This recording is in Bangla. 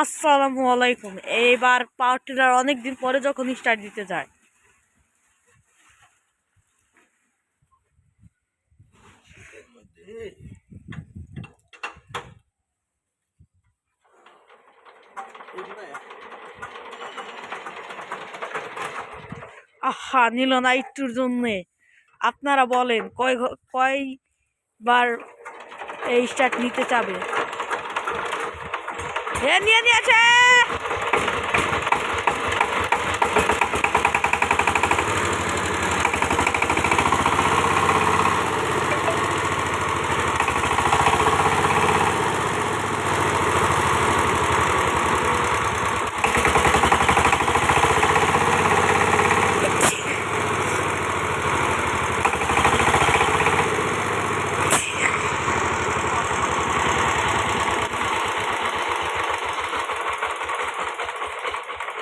আসসালামু আলাইকুম। এইবার পাওয়ার টিলার অনেক দিন পরে যখন স্টার্ট দিতে যায়। আহা, নিল না একটুর জন্যে। আপনারা বলেন, কয় কয়বার এই স্টার্ট নিতে চাবে? 天天天天。